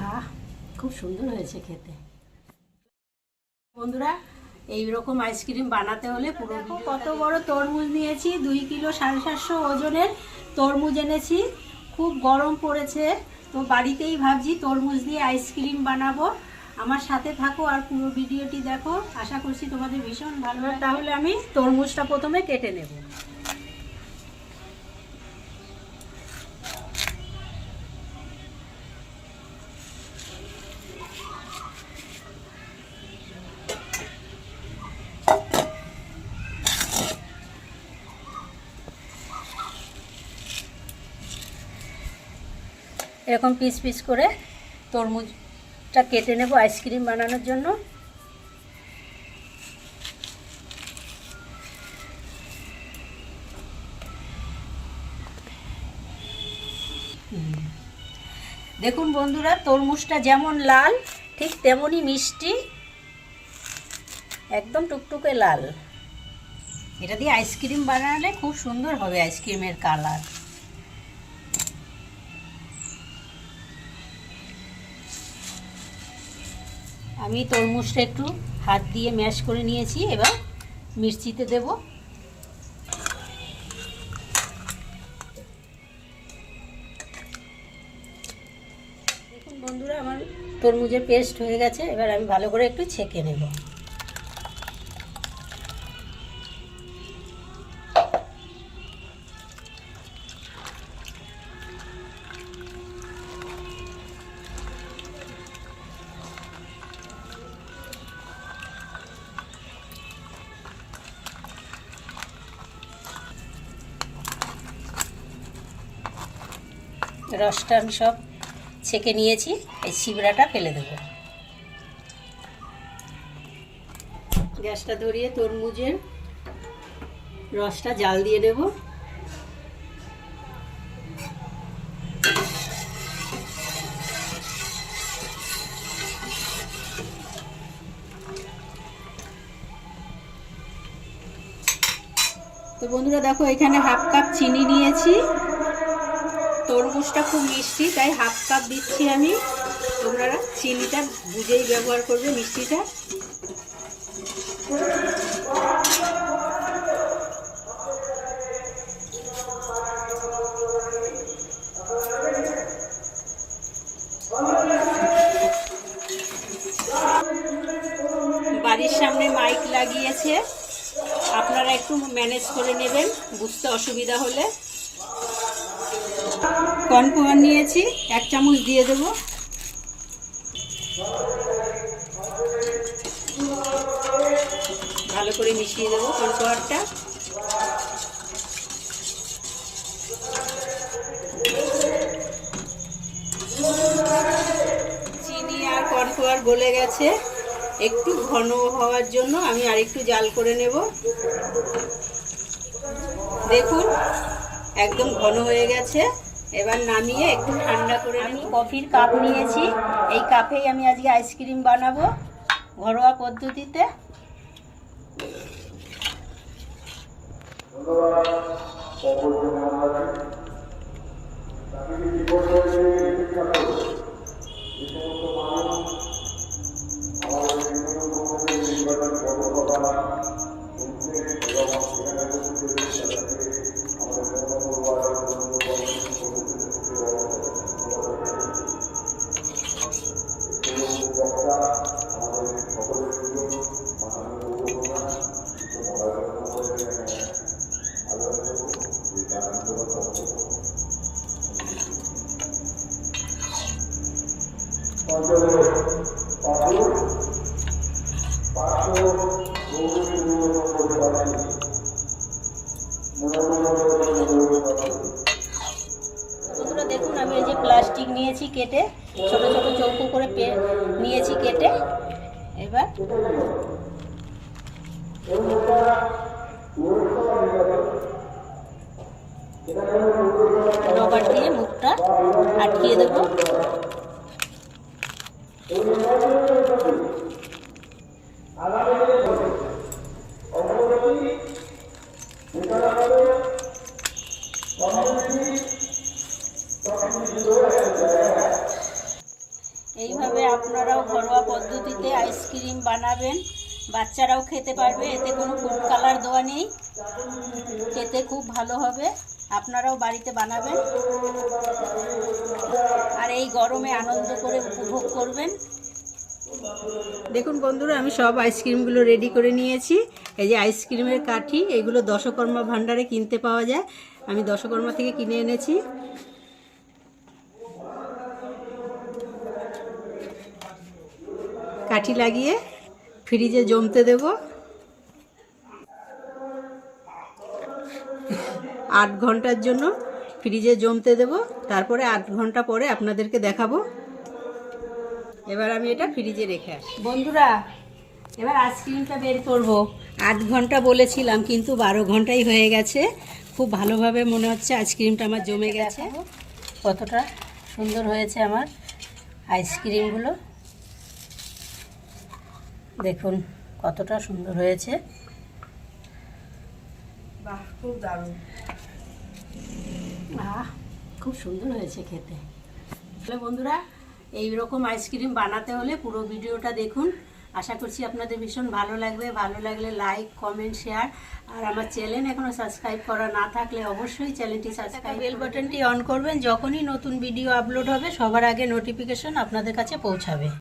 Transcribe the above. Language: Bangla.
আহ, খুব সুন্দর হয়েছে খেতে। বন্ধুরা এই রকম আইসক্রিম বানাতে হলে পুরো কত বড় তরমুজ নিয়েছি? দুই কিলো সাড়ে সাতশো ওজনের তরমুজ এনেছি। খুব গরম পড়েছে, তো বাড়িতেই ভাবছি তরমুজ দিয়ে আইসক্রিম বানাবো। আমার সাথে থাকো আর পুরো ভিডিওটি দেখো। আশা করছি তোমাদের ভীষণ ভালো। তাহলে আমি তরমুজটা প্রথমে কেটে নেব। এরকম পিস পিস করে তরমুজটা কেটে নেব আইসক্রিম বানানোর জন্য। দেখুন বন্ধুরা, তরমুজটা যেমন লাল, ঠিক তেমনই মিষ্টি, একদম টুকটুকে লাল। এটা দিয়ে আইসক্রিম বানালে খুব সুন্দর হবে আইসক্রিমের কালার। আমি তরমুজটা একটু হাত দিয়ে ম্যাশ করে নিয়েছি, এবার মিষ্টিতে দেব। দেখুন বন্ধুরা, আমার তরমুজের পেস্ট হয়ে গেছে, এবার আমি ভালো করে একটু ছেঁকে নেব। রসটা আমি সব ছেঁকে নিয়েছি, এই ছিবড়াটা ফেলে দেব। গ্যাসটা ধরিয়ে তরমুজের রসটা জাল দিয়ে দেব। তো বন্ধুরা দেখো, এখানে হাফ কাপ চিনি নিয়েছি। তরমুজটা খুব মিষ্টি, তাই হাফ কাপ দিচ্ছি আমি। তোমরা চিনিটা বুঝেই ব্যবহার করবে মিষ্টিটা। বাড়ির সামনে মাইক লাগিয়েছে। আপনারা একটু ম্যানেজ করে নেবেন, বুঝতে অসুবিধা হলে। কর্নফ্লাওয়ার নিয়েছি, এক চামচ দিয়ে দেবো। ভালো করে মিশিয়ে দেবো কর্নফ্লাওয়ারটা। চিনি আর কর্নফ্লাওয়ার গলে গেছে। একটু ঘন হওয়ার জন্য আমি আরেকটু জাল করে নেব। দেখুন, একদম ঘন হয়ে গেছে। এবার নামিয়ে একটু ঠান্ডা করে আমি কফির কাপ নিয়েছি। এই কাপেই আমি আজকে আইসক্রিম বানাবো ঘরোয়া পদ্ধতিতে। বন্ধুরা দেখুন, আমি এই যে প্লাস্টিক নিয়েছি কেটে, ছোট ছোট চৌকো করে নিয়েছি কেটে। এবার রবার দিয়ে মুখটা আটকিয়ে দেবো। আপনারাও ঘরোয়া পদ্ধতিতে আইসক্রিম বানাবেন। বাচ্চারাও খেতে পারবে, এতে কোনো ফুড কালার দেওয়া নেই। খেতে খুব ভালো হবে, আপনারাও বাড়িতে বানাবেন। আর এই গরমে আনন্দ করে উপভোগ করবেন। দেখুন বন্ধুরা, আমি সব আইসক্রিমগুলো রেডি করে নিয়েছি। এই যে আইসক্রিমের কাঠি, এগুলো দশকর্মা ভাণ্ডারে কিনতে পাওয়া যায়। আমি দশকর্মা থেকে কিনে এনেছি। কাঠি লাগিয়ে ফ্রিজে জমতে দেব। আট ঘণ্টার জন্য ফ্রিজে জমতে দেব। তারপরে আট ঘণ্টা পরে আপনাদেরকে দেখাবো। এবার আমি এটা ফ্রিজে রেখে আসি। বন্ধুরা, এবার আইসক্রিমটা বের করব। আট ঘণ্টা বলেছিলাম, কিন্তু বারো ঘন্টাই হয়ে গেছে। খুব ভালোভাবে মনে হচ্ছে আইসক্রিমটা আমার জমে গেছে। কতটা সুন্দর হয়েছে আমার আইসক্রিমগুলো। দেখুন কতটা সুন্দর হয়েছে। বাহ খুব দারুণ। আহ খুব সুন্দর হয়েছে খেতে। তাহলে বন্ধুরা এই রকম আইসক্রিম বানাতে হলে পুরো ভিডিওটা দেখুন। আশা করছি আপনাদের ভীষণ ভালো লাগবে। ভালো লাগলে লাইক কমেন্ট শেয়ার। আর আমার চ্যানেল এখনও সাবস্ক্রাইব করা না থাকলে অবশ্যই চ্যানেলটি সাবস্ক্রাইব বেল বাটনটি অন করবেন যখনই নতুন ভিডিও আপলোড হবে সবার আগে নোটিফিকেশন আপনাদের কাছে পৌঁছাবে।